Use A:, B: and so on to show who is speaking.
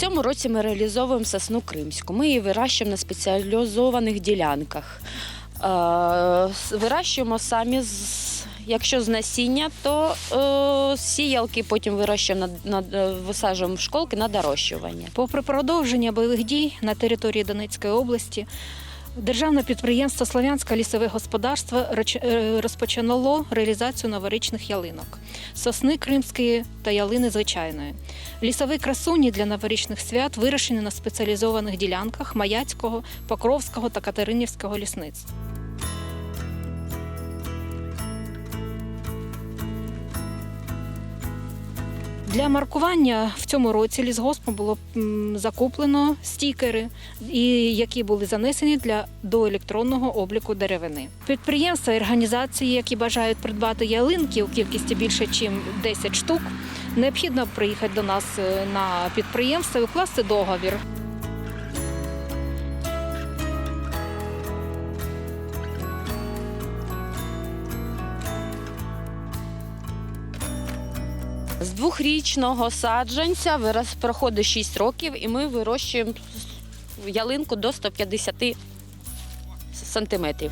A: цьому році ми реалізовуємо сосну кримську. Ми її вирощуємо на спеціалізованих ділянках. Е, Вирощуємо самі з. Якщо з насіння, то е, сіялки потім вирощуємо на, на, висаджуємо в школки на дорощування.
B: Попри продовження бойових дій на території Донецької області, державне підприємство Слов'янське лісове господарство е, розпочало реалізацію новорічних ялинок, сосни кримської та ялини звичайної. Лісові красуні для новорічних свят вирощені на спеціалізованих ділянках Маяцького, Покровського та Катеринівського лісництв. Для маркування в цьому році лісгоспом було закуплено стікери, які були занесені для до електронного обліку деревини. Підприємства і організації, які бажають придбати ялинки у кількості більше, ніж 10 штук, необхідно приїхати до нас е, на підприємство і укласти договір.
A: З двохрічного саджанця вираз проходить 6 років, і ми вирощуємо ялинку до 150 сантиметрів.